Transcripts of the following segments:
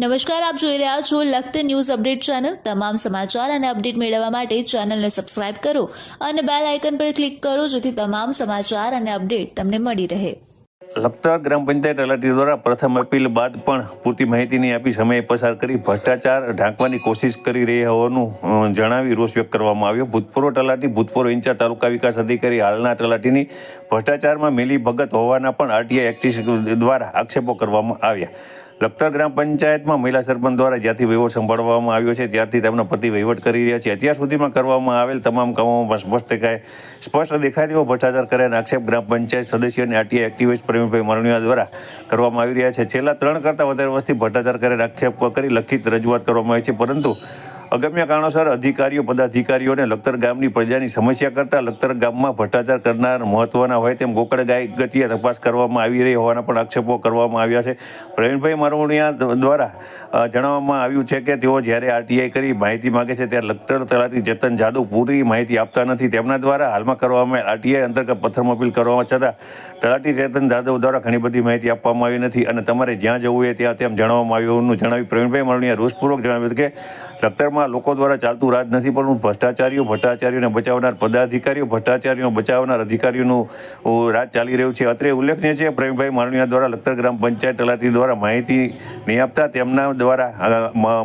નમસ્કાર, આપ જોઈ રહ્યા છો લખત ન્યૂઝ અપડેટ ચેનલ. તમામ સમાચાર અને અપડેટ મેળવવા માટે ચેનલને સબસ્ક્રાઇબ કરો અને બેલ આઇકન પર ક્લિક કરો જેથી તમામ સમાચાર અને અપડેટ તમને મળી રહે. લખતર ગ્રામ પંચાયત તલાટી દ્વારા પ્રથમ અપીલ બાદ પણ પૂરતી માહિતી નહીં આપી સમય પસાર કરી ભ્રષ્ટાચાર ઢાંકવાની કોશિશ કરી રહ્યા હોવાનું જણાવી રોષ વ્યક્ત કરવામાં આવ્યો. ભૂતપૂર્વ તલાટી, ભૂતપૂર્વ ઇન્ચાર્જ તાલુકા વિકાસ અધિકારી હાલના તલાટીની ભ્રષ્ટાચારમાં મિલી ભગત હોવાના પણ આરટીઆઈ એક્ટિસ દ્વારા આક્ષેપો કરવામાં આવ્યા. લખતર ગ્રામ પંચાયતમાં મહિલા સરપંચ દ્વારા જ્યાંથી વહીવટ સંભાળવામાં આવ્યો છે ત્યારથી તેમના પતિ વહીવટ કરી રહ્યા છે. અત્યાર સુધીમાં કરવામાં આવેલ તમામ કામોમાં સ્પષ્ટ દેખાય સ્પષ્ટ દેખાય તેવો ભ્રષ્ટાચાર કર્યાનો આક્ષેપ ગ્રામ પંચાયત સદસ્ય અને આરટીઆઈ એક્ટિવિસ્ટ પ્રેમીભાઈ મારણીયા દ્વારા કરવામાં આવી રહ્યા છે. છેલ્લા ત્રણ કરતાં વધારે વર્ષથી ભ્રષ્ટાચાર કર્યાનો આક્ષેપ કરી લખિત રજૂઆત કરવામાં આવી છે, પરંતુ અગમ્ય કારણોસર અધિકારીઓ પદાધિકારીઓને લખતર ગામની પ્રજાની સમસ્યા કરતાં લખતર ગામમાં ભ્રષ્ટાચાર કરનાર મહત્વના હોય તેમ ગોકળ ગાય ગતિએ તપાસ કરવામાં આવી રહી હોવાના પણ આક્ષેપો કરવામાં આવ્યા છે. પ્રવીણભાઈ મારવણિયા દ્વારા જણાવવામાં આવ્યું છે કે તેઓ જ્યારે આરટીઆઈ કરી માહિતી માંગે છે ત્યારે લખતર તલાટી ચેતન જાદવ પૂરી માહિતી આપતા નથી. તેમના દ્વારા હાલમાં કરવામાં આરટીઆઈ અંતર્ગત પથ્થરમાં અપીલ કરવામાં છતાં તલાટી ચેતન જાદવ દ્વારા ઘણી બધી માહિતી આપવામાં આવી નથી અને તમારે જ્યાં જવું હોય ત્યાં તેમ જણાવવામાં આવ્યું. જણાવી પ્રવીણભાઈ મારવણીયા રોષપૂર્વક જણાવ્યું કે લખતરમાં લોકો દ્વારા ચાલતું રાજ નથી પરંતુ ભ્રષ્ટાચારીઓ, ભ્રષ્ટાચારીઓને બચાવનાર પદાધિકારીઓ, ભ્રષ્ટાચારીઓ બચાવનાર અધિકારીઓનું રાજ ચાલી રહ્યું છે. અત્રે ઉલ્લેખનીય છે પ્રેમભાઈ મારણીયા દ્વારા લખતર ગ્રામ પંચાયત તલાટી દ્વારા માહિતી નહીં આપતા તેમના દ્વારા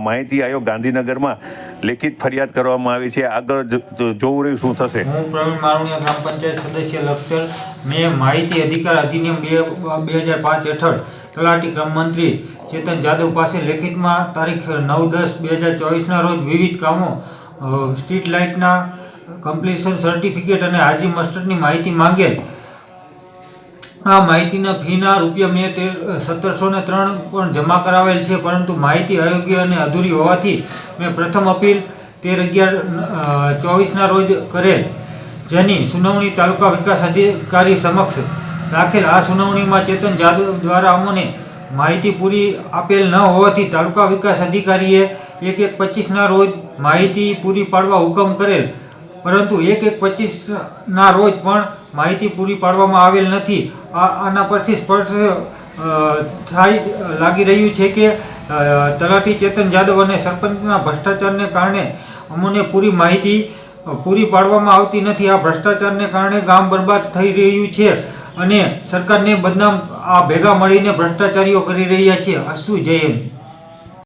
માહિતી આયોગ ગાંધીનગરમાં લેખિત ફરિયાદ કરવામાં આવી છે. આગળ જોવું રહ્યું શું થશે. પ્રવીણ મારુણિયા ગ્રામ પંચાયત સદસ્ય, લખતર મેં માહિતી અધિકાર અધિનિયમ બે બે હજાર પાંચ હેઠળ તલાટી ક્રમ મંત્રી ચેતન જાદવ પાસે લેખિતમાં તારીખ નવ દસ બે હજાર ચોવીસના રોજ વિવિધ કામો સ્ટ્રીટ લાઇટના કમ્પ્લીશન સર્ટિફિકેટ અને હાજી મસ્ટરની માહિતી માંગેલ. આ માહિતીના ફીના રૂપિયા મેં તેર, સત્તરસો ને ત્રણ પણ જમા કરાવેલ છે, પરંતુ માહિતી અયોગ્ય અને અધૂરી હોવાથી મેં પ્રથમ અપીલ તેર અગિયાર ચોવીસના રોજ કરેલ. જેની સુનાવણી તાલુકા વિકાસ અધિકારી સમક્ષ રાખેલ. આ સુનાવણીમાં ચેતન જાદવ દ્વારા અમોને માહિતી પૂરી આપેલ ન હોવાથી તાલુકા વિકાસ અધિકારીએ એક એક પચીસના રોજ માહિતી પૂરી પાડવા હુકમ કરેલ. પરંતુ એક એક પચીસના રોજ પણ માહિતી પૂરી પાડવામાં આવેલ નથી. આના પરથી સ્પષ્ટ થાય, લાગી રહ્યું છે કે તલાટી ચેતન જાદવ અને સરપંચના ભ્રષ્ટાચારને કારણે અમને પૂરી માહિતી પૂરી પાડવામાં આવતી નથી. આ ભ્રષ્ટાચારને કારણે ગામ બરબાદ થઈ રહ્યું છે અને સરકારને બદનામ આ ભેગા મળીને ભ્રષ્ટાચારીઓ કરી રહ્યા છે. આ શું જય હિન્દ.